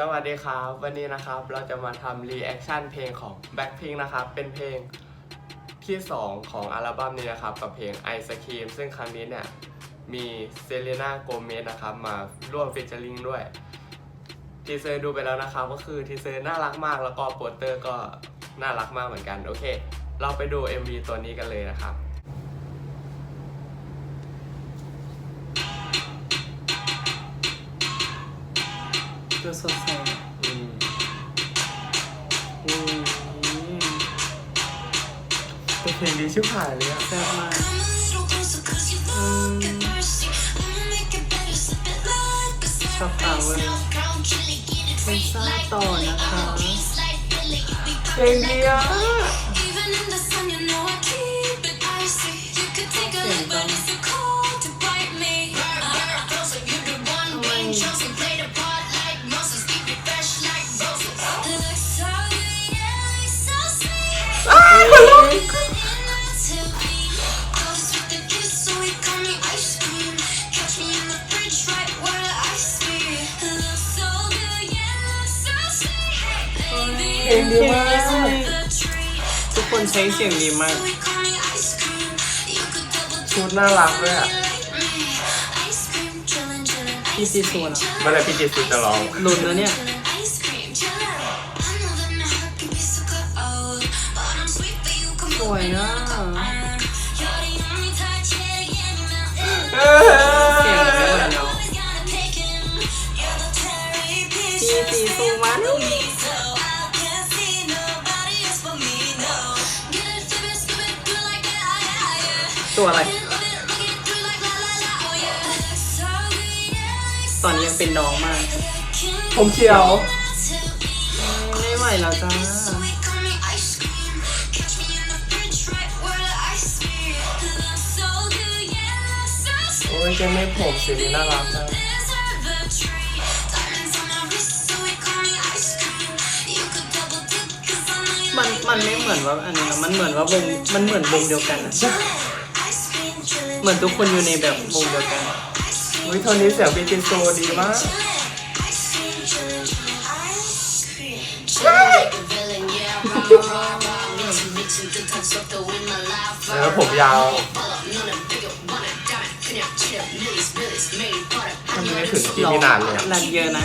สวัสดีครับ วันนี้นะครับเราจะมาทำรีแอคชั่นเพลงของ Blackpink นะครับ เป็นเพลงที่ 2 ของอัลบั้มนี้นะครับ กับเพลง Ice Cream ซึ่งครั้งนี้เนี่ย มีเซเลน่าโกเมสนะครับ มาร่วมฟิชเชอร์ลิงด้วย ทีเซอร์ดูไปแล้วนะครับ ก็คือทีเซอร์น่ารักมาก แล้วก็โปสเตอร์ก็น่ารักมากเหมือนกัน โอเค เราไปดู MV ตัวนี้กันเลยนะครับ ดูสดใสอืมอืมเป็นเพลงดีชิบหายเลยอะแซ่บมาก ชอบตาเว้ยเป็นซ่าต่อนะคะ เพลงดีอะเพลงดีมาก ทุกคนใช้เสียงดีมาก ชุดน่ารักด้วยอะพี่ซีซัวนะเมื่อไหร่พี่จิตสุจะร้องลุ้นแล้วเนี่ย สวยนะ ตัวอะไร ตอนยังเป็นน้องมาก ผมเขียว ไม่ไหวแล้วจ้า โอ้ยเจไม่ผมสีนี้น่ารักจังมันมันไม่เหมือนว่าอันนี้นะมันเหมือนว่าวงมันเหมือนวงเดียวกันอะ เหมือนทุกคนอยู่ในแบบวงเดียวกันอุ้ยโทนนี้เสียงพี่จิตสุดีมากแล้วผมยาวมันไม่ถึงกี่วินานเลยอะนัดเยอะนะ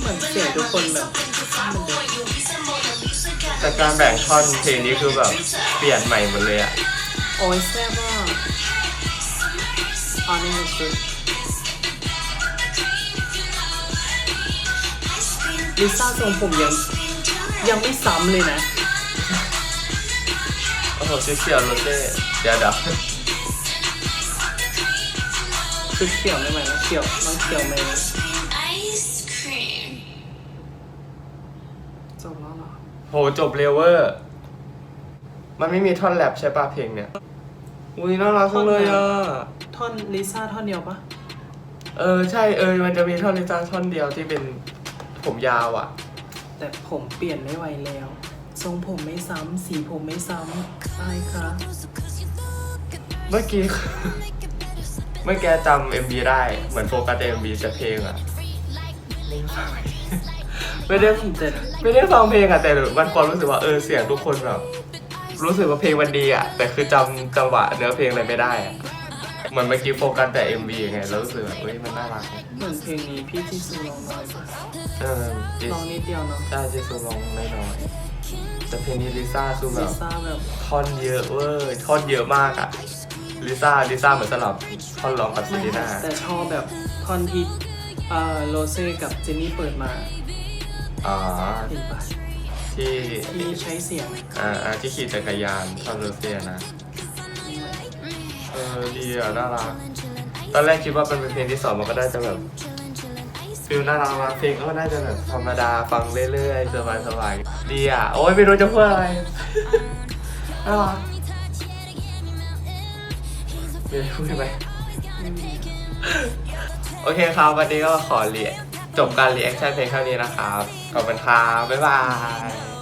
เหมือนเสียงทุกคนแบบ แต่การแบ่งท่อนเพลงนี้คือแบบเปลี่ยนใหม่หมดเลยอะโอ้ยแซ่บอะอ๋อนี่มันชุดลิซ่าทรงผมยังยังไม่ซ้ำเลยนะ โอ้โหเชียวโรเซ่เดี๋ยวเดี๋ยวชุดเขียวไม่ไหวแล้วเขียวน้องเขียวไม่จบแล้วเหรอ โหจบเร็วเวอร์ มันไม่มีท่อนแรปใช่ป่ะเพลงเนี่ย อุ้ยน่ารักจังเลยอะ ท่อนลิซ่าท่อนเดียวปะเออใช่เออมันจะมีท่อนลิซ่าท่อนเดียวที่เป็นผมยาวอะ แต่ผมเปลี่ยนไม่ไหวแล้ว ทรงผมไม่ซ้ำสีผมไม่ซ้ำอะไรคะเมื่อกี้ เมื่อแกจำเอ็มบีได้เหมือนโฟกัสเอ็มบีแต่เพลงอะ ไม่ได้แต่ไม่ได้ฟังเพลงอะแต่มันความรู้สึกว่าเออเสียงทุกคนแบบ รู้สึกว่าเพลงมันดีอะแต่คือจำจังหวะเนื้อเพลงอะไรไม่ได้อะเหมือนเมื่อกี้โฟกัสแต่ MV ไงแล้วรู้สึกแบบเฮ้ยมันน่ารักเหมือนเพลงนี้พี่จีซูร้องน้อยปะเออจิร้องนิดเดียวเนาะใช่จิซูร้องน้อยๆแต่เพลงนี้ลิซ่าคือแบลิบซ่าแบบท่อนเยอะเว้ยท่อนเยอะมากอะลิซ่าลิซ่าเหมือนสลับท่อนร้องกับเซรีน่าแต่ชอบแบบท่อนที่เอ่อโรเซ่กับเจนนี่เปิดมาอ๋อเห็นปะที่ที่ใช้เสียงอ่าอ่าที่ขี่จักรยานท่อนโรเซียนะเออดีอะน่ารักตอนแรกคิดว่ามันเป็นเพลงที่สองมันก็ได้จะแบบฟิลน่ารักมากเพลงก็น่าจะแบบธรรมดาฟังเรื่อยๆสบายๆดีอะโอ้ยไม่รู้จะพูดอะไรน่ารัก มีอะไรพูดไหมโอเคครับ วันนี้ก็ขอเรียนจบการรีแอคชั่นเพลงเท่านี้นะครับ ขอบคุณครับบ๊ายบาย